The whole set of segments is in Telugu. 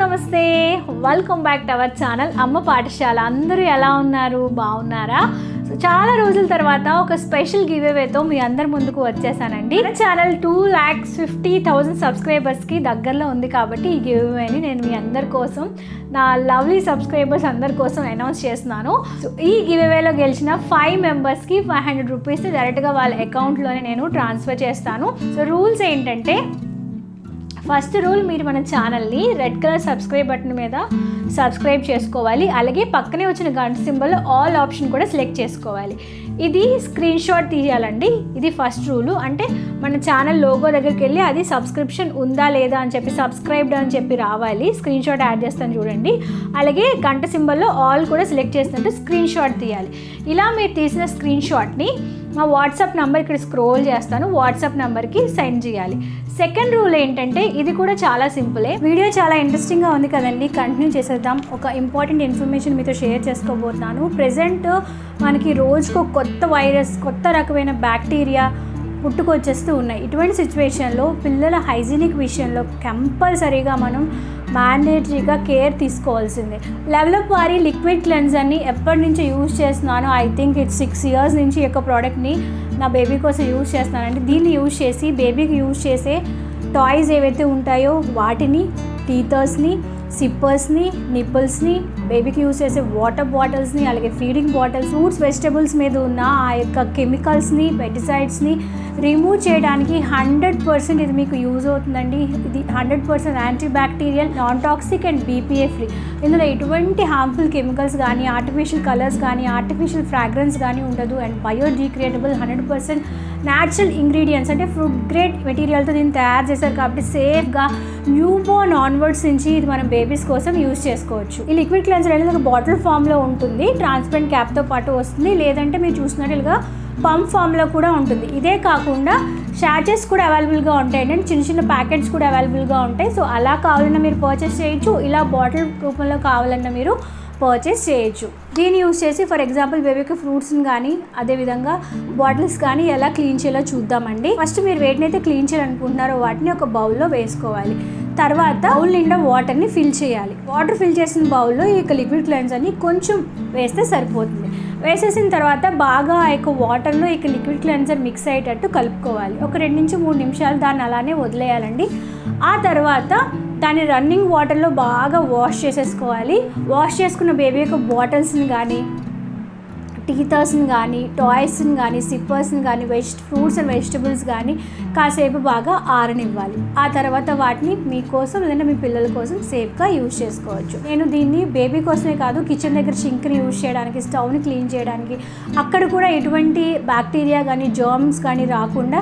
నమస్తే. Welcome back to our channel Amma Pathashala. అందరూ ఎలా ఉన్నారు? బాగున్నారా? సో చాలా రోజుల తర్వాత ఒక స్పెషల్ గివ్ అవేతో మీ అందరి ముందుకు వచ్చేసానండి. Channel two lakhs fifty thousand సబ్స్క్రైబర్స్కి దగ్గరలో ఉంది కాబట్టి ఈ గివ్ అవేని నేను మీ అందరి కోసం నా లవ్లీ సబ్స్క్రైబర్స్ అందరి కోసం అనౌన్స్ చేస్తున్నాను. సో ఈ గివ్ అవేలో గెలిచిన ఫైవ్ మెంబర్స్కి ఫైవ్ హండ్రెడ్ రూపీస్ డైరెక్ట్గా వాళ్ళ అకౌంట్లోనే నేను ట్రాన్స్ఫర్ చేస్తాను. సో రూల్స్ ఏంటంటే ఫస్ట్ రూల్ మీరు మన ఛానల్ని రెడ్ కలర్ సబ్స్క్రైబ్ బటన్ మీద సబ్స్క్రైబ్ చేసుకోవాలి. అలాగే పక్కనే వచ్చిన గంట సింబల్ ఆల్ ఆప్షన్ కూడా సెలెక్ట్ చేసుకోవాలి. ఇది స్క్రీన్ షాట్ తీయాలండి. ఇది ఫస్ట్ రూలు. అంటే మన ఛానల్ లోగో దగ్గరికి వెళ్ళి అది సబ్స్క్రిప్షన్ ఉందా లేదా అని చెప్పి సబ్స్క్రైబ్డ్ అని చెప్పి రావాలి. స్క్రీన్ షాట్ యాడ్ చేస్తాను చూడండి. అలాగే గంట సింబల్లో ఆల్ కూడా సెలెక్ట్ చేసినట్టు స్క్రీన్ షాట్ తీయాలి. ఇలా మీరు తీసిన స్క్రీన్ షాట్ని మా వాట్సాప్ నెంబర్ ఇక్కడ స్క్రోల్ చేస్తాను. వాట్సాప్ నెంబర్కి సెండ్ చేయాలి. సెకండ్ రూల్ ఏంటంటే ఇది కూడా చాలా సింపులే. వీడియో చాలా ఇంట్రెస్టింగ్గా ఉంది కదండి. కంటిన్యూ చేసేద్దాం. ఒక ఇంపార్టెంట్ ఇన్ఫర్మేషన్ మీతో షేర్ చేసుకోబోతున్నాను. ప్రజెంట్ మనకి రోజుకు కొత్త వైరస్ కొత్త రకమైన బ్యాక్టీరియా పుట్టుకొచ్చేస్తూ ఉన్నాయి. ఇటువంటి సిచ్యువేషన్లో పిల్లల హైజీనిక్ విషయంలో కంపల్సరీగా మనం మ్యాండేటరీగా కేర్ తీసుకోవాల్సిందే. లెవలప్ వారి లిక్విడ్ క్లెన్జర్ని ఎప్పటి నుంచి యూజ్ చేస్తున్నానో. I think it's six years నుంచి ఈ యొక్క ప్రోడక్ట్ని నా బేబీ కోసం యూజ్ చేస్తున్నానంటే దీన్ని యూజ్ చేసి బేబీకి యూజ్ చేసే టాయ్స్ ఏవైతే ఉంటాయో వాటిని టీథర్స్ని సిప్పర్స్ని నిప్పుల్స్ని బేబీకి యూజ్ చేసే వాటర్ బాటిల్స్ని అలాగే ఫీడింగ్ బాటిల్స్ ఫ్రూట్స్ వెజిటబుల్స్ మీద ఉన్న ఆ యొక్క కెమికల్స్ని పెస్టిసైడ్స్ని రిమూవ్ చేయడానికి హండ్రెడ్ పర్సెంట్ ఇది మీకు యూజ్ అవుతుందండి. ఇది hundred percent anti bacterial non toxic and BPA free ఇందులో ఎటువంటి హార్మ్ఫుల్ కెమికల్స్ కానీ ఆర్టిఫిషియల్ కలర్స్ కానీ ఆర్టిఫిషియల్ ఫ్రాగ్రెన్స్ కానీ ఉండదు. And biodegradable hundred percent natural ingredients అంటే ఫ్రూట్ గ్రేడ్ మెటీరియల్తో దీన్ని తయారు చేశారు కాబట్టి సేఫ్గా న్యూ బోర్న్ ఆన్వర్డ్స్ నుంచి ఇది మనం బేబీస్ కోసం యూజ్ చేసుకోవచ్చు. ఈ లిక్విడ్ క్లెన్సర్ అనేది ఒక బాటిల్ ఫామ్లో ఉంటుంది. ట్రాన్స్పరెంట్ క్యాప్తో పాటు వస్తుంది. లేదంటే మీరు చూసినట్లుగా పంప్ ఫామ్లో కూడా ఉంటుంది. ఇదే కాకుండా షాచెస్ కూడా అవైలబుల్గా ఉంటాయి. అండ్ చిన్న చిన్న ప్యాకెట్స్ కూడా అవైలబుల్గా ఉంటాయి. సో అలా కావాలన్నా మీరు పర్చేస్ చేయొచ్చు. ఇలా బాటిల్ రూపంలో కావాలన్నా మీరు పర్చేస్ చేయొచ్చు. దీన్ని యూస్ చేసి ఫర్ ఎగ్జాంపుల్ బేబీకి ఫ్రూట్స్ని కానీ అదేవిధంగా బాటిల్స్ కానీ ఎలా క్లీన్ చేయాలో చూద్దామండి. ఫస్ట్ మీరు వేటినైతే క్లీన్ చేయాలనుకుంటున్నారో వాటిని ఒక బౌల్లో వేసుకోవాలి. తర్వాత బౌల్ నిండా వాటర్ని ఫిల్ చేయాలి. వాటర్ ఫిల్ చేసిన బౌల్లో ఈ యొక్క లిక్విడ్ క్లెన్సర్ని కొంచెం వేస్తే సరిపోతుంది. వేసేసిన తర్వాత బాగా ఆ యొక్క వాటర్లో ఇక లిక్విడ్ క్లెన్సర్ మిక్స్ అయ్యేటట్టు కలుపుకోవాలి. ఒక రెండు నుంచి మూడు నిమిషాలు దాన్ని అలానే వదిలేయాలండి. ఆ తర్వాత దాన్ని రన్నింగ్ వాటర్లో బాగా వాష్ చేసేసుకోవాలి. వాష్ చేసుకున్న బేబీ యొక్క బాటిల్స్ని కానీ టీథర్స్ని కానీ టాయ్స్ని కానీ సిప్పర్స్ని కానీ వెజ్ ఫ్రూట్స్ అండ్ వెజిటబుల్స్ కానీ కాసేపు బాగా ఆరనివ్వాలి. ఆ తర్వాత వాటిని మీకోసం లేదంటే మీ పిల్లల కోసం సేఫ్గా యూజ్ చేసుకోవచ్చు. నేను దీన్ని బేబీ కోసమే కాదు కిచెన్ దగ్గర సింక్ని యూజ్ చేయడానికి స్టవ్ని క్లీన్ చేయడానికి అక్కడ కూడా ఎటువంటి బ్యాక్టీరియా కానీ జర్మ్స్ కానీ రాకుండా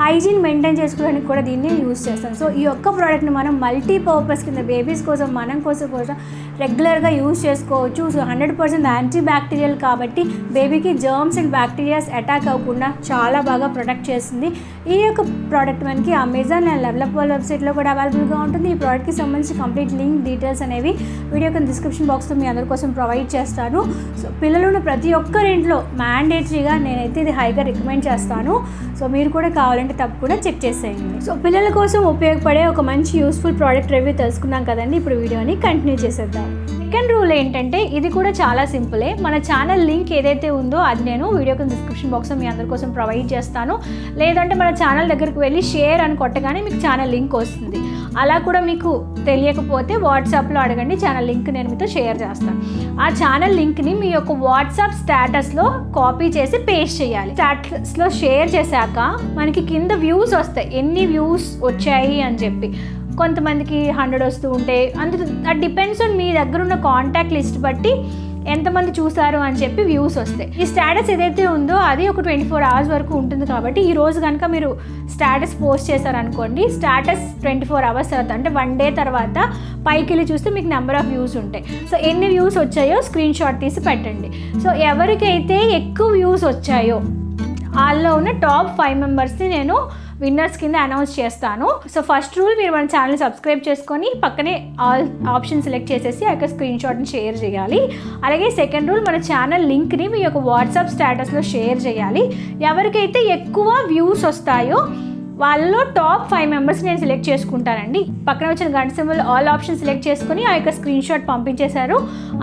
హైజీన్ మెయింటైన్ చేసుకోవడానికి కూడా దీన్ని యూజ్ చేస్తాం. సో ఈ ఒక్క ప్రోడక్ట్ని మనం మల్టీ పర్పస్ కింద బేబీస్ కోసం మనం కోసం కోసం రెగ్యులర్గా యూజ్ చేసుకోవచ్చు. So hundred percent anti bacterial కాబట్టి బేబీకి జర్మ్స్ అండ్ బ్యాక్టీరియాస్ అటాక్ అవ్వకుండా చాలా బాగా ప్రొటెక్ట్ చేస్తుంది. ఈ యొక్క ప్రోడక్ట్ మనకి అమెజాన్ అండ్ లెవలప్ వెబ్సైట్లో కూడా అవైలబుల్గా ఉంటుంది. ఈ ప్రోడక్ట్కి సంబంధించి కంప్లీట్ లింక్ డీటెయిల్స్ అనేవి వీడియో కింద డిస్క్రిప్షన్ బాక్స్లో మీ అందరి కోసం ప్రొవైడ్ చేస్తాను. సో పిల్లలను ప్రతి ఒక్కరింట్లో మ్యాండేటరీగా నేనైతే ఇది హైగా రికమెండ్ చేస్తాను. సో మీరు కూడా కావాలంటే తప్పకుండా చెక్ చేసేయండి. సో పిల్లల కోసం ఉపయోగపడే ఒక మంచి యూస్ఫుల్ ప్రోడక్ట్ రివ్యూ తెలుసుకున్నాం కదండి ఇప్పుడు వీడియోని కంటిన్యూ చేసేద్దాం. సెకండ్ రూల్ ఏంటంటే ఇది కూడా చాలా సింపులే. మన ఛానల్ లింక్ ఏదైతే ఉందో అది నేను వీడియో కింద డిస్క్రిప్షన్ బాక్స్లో మీ అందరి కోసం ప్రొవైడ్ చేస్తాను. లేదంటే మన ఛానల్ దగ్గరికి వెళ్ళి షేర్ అని కొట్టగానే మీకు ఛానల్ లింక్ వస్తుంది. అలా కూడా మీకు తెలియకపోతే వాట్సాప్లో అడగండి ఛానల్ లింక్ నేను మీతో షేర్ చేస్తాను. ఆ ఛానల్ లింక్ని మీ యొక్క వాట్సాప్ స్టేటస్లో కాపీ చేసి పేస్ట్ చేయాలి. స్టేటస్లో షేర్ చేశాక మనకి కింద వ్యూస్ వస్తాయి. ఎన్ని వ్యూస్ వచ్చాయి అని చెప్పి. కొంతమందికి హండ్రెడ్ వస్తూ ఉంటే అందు దట్ డిపెండ్స్ ఆన్ మీ దగ్గర ఉన్న కాంటాక్ట్ లిస్ట్ బట్టి ఎంతమంది చూసారు అని చెప్పి వ్యూస్ వస్తాయి. ఈ స్టేటస్ ఏదైతే ఉందో అది ఒక ట్వంటీ ఫోర్ అవర్స్ వరకు ఉంటుంది కాబట్టి ఈ రోజు కనుక మీరు స్టేటస్ పోస్ట్ చేశారనుకోండి స్టేటస్ ట్వంటీ ఫోర్ అవర్స్ తర్వాత అంటే వన్ డే తర్వాత పైకి వెళ్ళి చూస్తే మీకు నెంబర్ ఆఫ్ వ్యూస్ ఉంటాయి. సో ఎన్ని వ్యూస్ వచ్చాయో స్క్రీన్ షాట్ తీసి పెట్టండి. సో ఎవరికైతే ఎక్కువ వ్యూస్ వచ్చాయో వాళ్ళలో ఉన్న టాప్ ఫైవ్ మెంబర్స్ని నేను విన్నర్స్ కింద అనౌన్స్ చేస్తాను. సో ఫస్ట్ రూల్ మీరు మన ఛానల్ సబ్స్క్రైబ్ చేసుకొని పక్కనే ఆల్ ఆప్షన్ సెలెక్ట్ చేసేసి ఆ యొక్క స్క్రీన్ షాట్ని షేర్ చేయాలి. అలాగే సెకండ్ రూల్ మన ఛానల్ లింక్ని మీ యొక్క వాట్సాప్ స్టేటస్లో షేర్ చేయాలి. ఎవరికైతే ఎక్కువ వ్యూస్ వస్తాయో వాళ్ళలో టాప్ ఫైవ్ మెంబర్స్ నేను సెలెక్ట్ చేసుకుంటానండి. పక్కన వచ్చిన గంట సింబల్ ఆల్ ఆప్షన్ సెలెక్ట్ చేసుకుని ఆ యొక్క స్క్రీన్ షాట్ పంపించేశారు.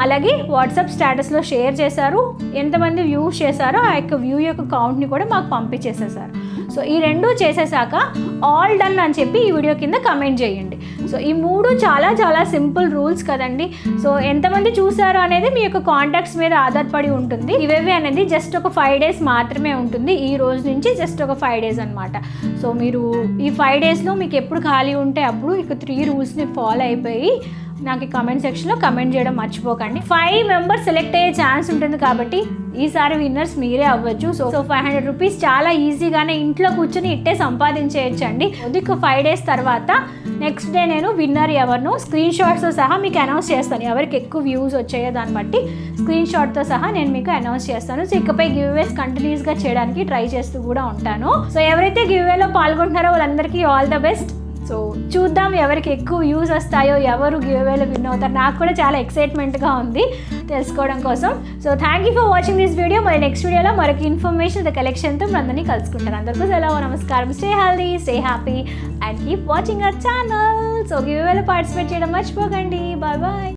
అలాగే వాట్సాప్ స్టేటస్లో షేర్ చేశారు. ఎంతమంది వ్యూస్ చేశారో ఆ యొక్క వ్యూ యొక్క కౌంట్ని కూడా మాకు పంపించేసేసారు. సో ఈ రెండు చేసేసాక ఆల్ డన్ అని చెప్పి ఈ వీడియో కింద కమెంట్ చేయండి. సో ఈ మూడు చాలా చాలా సింపుల్ రూల్స్ కదండి. సో ఎంతమంది చూసారు అనేది మీ యొక్క కాంటాక్ట్స్ మీద ఆధారపడి ఉంటుంది. ఇవేవి అనేది జస్ట్ ఒక ఫైవ్ డేస్ మాత్రమే ఉంటుంది. ఈ రోజు నుంచి జస్ట్ ఒక ఫైవ్ డేస్ అనమాట సో మీరు ఈ ఫైవ్ డేస్లో మీకు ఎప్పుడు ఖాళీ ఉంటే అప్పుడు ఇక త్రీ రూల్స్ని ఫాలో అయిపోయి నాకు ఈ కామెంట్ సెక్షన్లో కమెంట్ చేయడం మర్చిపోకండి. ఫైవ్ మెంబర్స్ సెలెక్ట్ అయ్యే ఛాన్స్ ఉంటుంది కాబట్టి ఈసారి విన్నర్స్ మీరే అవ్వచ్చు. So so five hundred rupees చాలా ఈజీగానే ఇంట్లో కూర్చొని ఇట్టే సంపాదించేయచ్చండి. ఒక ఫైవ్ డేస్ తర్వాత నెక్స్ట్ డే నేను విన్నర్ ఎవరినో స్క్రీన్ షాట్స్తో సహా మీకు అనౌన్స్ చేస్తాను. ఎవరికి ఎక్కువ వ్యూస్ వచ్చాయో దాన్ని బట్టి స్క్రీన్ షాట్తో సహా నేను మీకు అనౌన్స్ చేస్తాను. సో ఇకపై గివ్ అవేస్ కంటిన్యూస్గా చేయడానికి ట్రై చేస్తూ కూడా ఉంటాను. సో ఎవరైతే గివ్ అవేలో పాల్గొంటున్నారో వాళ్ళందరికీ ఆల్ ద బెస్ట్ సో చూద్దాం ఎవరికి ఎక్కువ వ్యూస్ వస్తాయో ఎవరు గివేలో విన్ అవుతారు. నాకు కూడా చాలా ఎక్సైట్మెంట్గా ఉంది తెలుసుకోవడం కోసం. So thank you for watching this video మరి నెక్స్ట్ వీడియోలో మరొక ఇన్ఫర్మేషన్ ద కలెక్షన్తో మనందరినీ కలుసుకుంటాను. అందరికీ సెలవు నమస్కారం. Stay healthy stay happy and keep watching our channel so గివేలో participate చేయడం మర్చిపోకండి. Bye bye